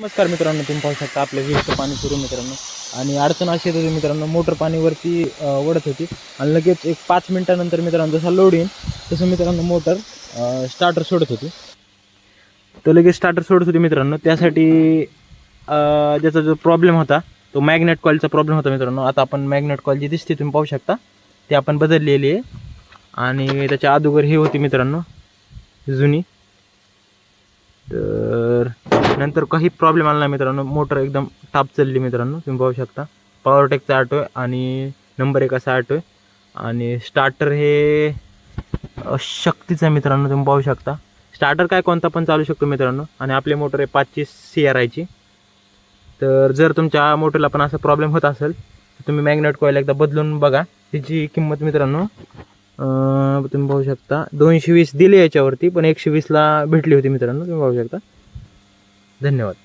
नमस्कार मित्रांनो तुम्ही पाहू शकता आपल्या विहिरीचं पाणी सुरू मित्रांनो. आणि अडचण अशी येत होती मित्रांनो मोटर पाणीवरती ओढत होती. आणि लगेच एक पाच मिनिटानंतर मित्रांनो जसा लोड येईल तसं मित्रांनो मोटर स्टार्टर सोडत होती. तर लगेच स्टार्टर सोडत होती मित्रांनो. त्यासाठी ज्याचा जो प्रॉब्लेम होता तो मॅग्नेट कॉलचा प्रॉब्लेम होता मित्रांनो. आता आपण मॅग्नेट कॉल जी दिसते तुम्ही पाहू शकता ती आपण बदललेली आहे. आणि त्याच्या अगोदर हे होती मित्रांनो जुनी. तर नंतर काही प्रॉब्लेम आला नाही मित्रांनो. मोटर एकदम टाप चालली मित्रांनो. तुम्ही पाहू शकता. पॉवर टेकचा ऑटो आहे आणि नंबर एक असा ऑटो आहे. आणि स्टार्टर हे शक्तीचं आहे मित्रांनो. तुम्ही पाहू शकता. स्टार्टर काय कोणता पण चालू शकतो मित्रांनो. आणि आपली मोटर आहे पाचशे सी आर आयची तर जर तुमच्या मोटरला पण असा प्रॉब्लेम होत असेल तर तुम्ही मॅग्नेट कॉईल एकदा बदलून बघा. त्याची किंमत मित्रांनो तुम्ही पाहू शकता. दोनशे वीस दिली याच्यावरती पण एकशे वीसला भेटली होती मित्रांनो. तुम्ही पाहू शकता. धन्यवाद.